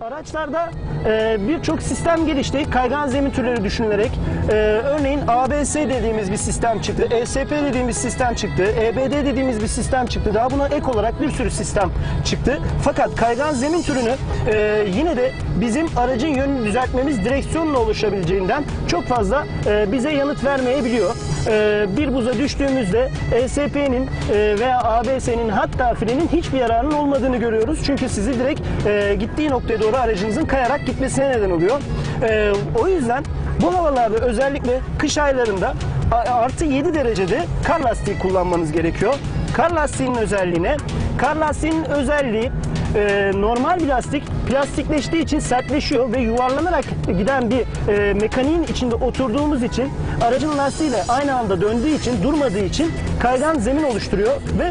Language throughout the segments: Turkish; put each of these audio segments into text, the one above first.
Araçlarda e, birçok sistem gelişti. Kaygan zemin türleri düşünülerek. E, örneğin ABS dediğimiz bir sistem çıktı. ESP dediğimiz sistem çıktı. EBD dediğimiz bir sistem çıktı. Daha buna ek olarak bir sürü sistem çıktı. Fakat kaygan zemin türünü e, yine de bizim aracın yönünü düzeltmemiz direksiyonla oluşabileceğinden çok fazla e, bize yanıt vermeyebiliyor. E, bir buza düştüğümüzde ESP'nin e, veya ABS'nin hatta frenin hiçbir yararının olmadığını görüyoruz. Çünkü sizi direkt e, gittiği noktaya doğru aracınızın kayarak gitmesine neden oluyor. E, o yüzden bu havalarda özellikle kış aylarında artı 7 derecede kar lastiği kullanmanız gerekiyor. Kar lastiğinin özelliğine, kar lastiğinin özelliği e, normal bir lastik plastikleştiği için sertleşiyor ve yuvarlanarak giden bir e, mekaniğin içinde oturduğumuz için aracın lastiğiyle aynı anda döndüğü için durmadığı için kaygan zemin oluşturuyor ve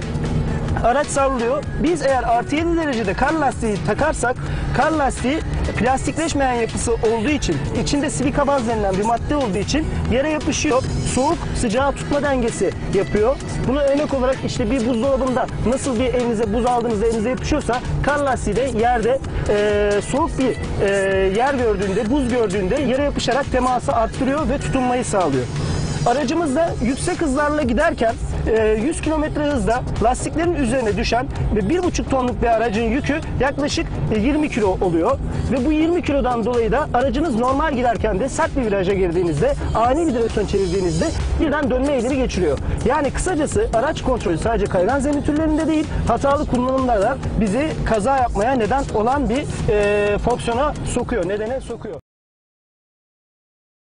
araç savruluyor. Biz eğer artı 7 derecede kar lastiği takarsak kar lastiği plastikleşmeyen yapısı olduğu için içinde silika baz denilen bir madde olduğu için yere yapışıyor. Soğuk sıcağı tutma dengesi yapıyor. Bunu örnek olarak işte bir buzdolabında nasıl bir elinize buz aldığınızda elinize yapışıyorsa kar lastiği de yerde e, soğuk bir e, yer gördüğünde buz gördüğünde yere yapışarak teması arttırıyor ve tutunmayı sağlıyor. Aracımızda yüksek hızlarla giderken 100 km hızda lastiklerin üzerine düşen ve 1,5 tonluk bir aracın yükü yaklaşık e, 20 kilo oluyor. Ve bu 20 kilodan dolayı da aracınız normal giderken de sert bir viraja girdiğinizde, ani bir direksiyon çevirdiğinizde birden dönme eğileri geçiriyor. Yani kısacası araç kontrolü sadece kaygan zemin türlerinde değil, hatalı kullanımlarda bizi kaza yapmaya neden olan bir e, fonksiyona sokuyor, nedene sokuyor.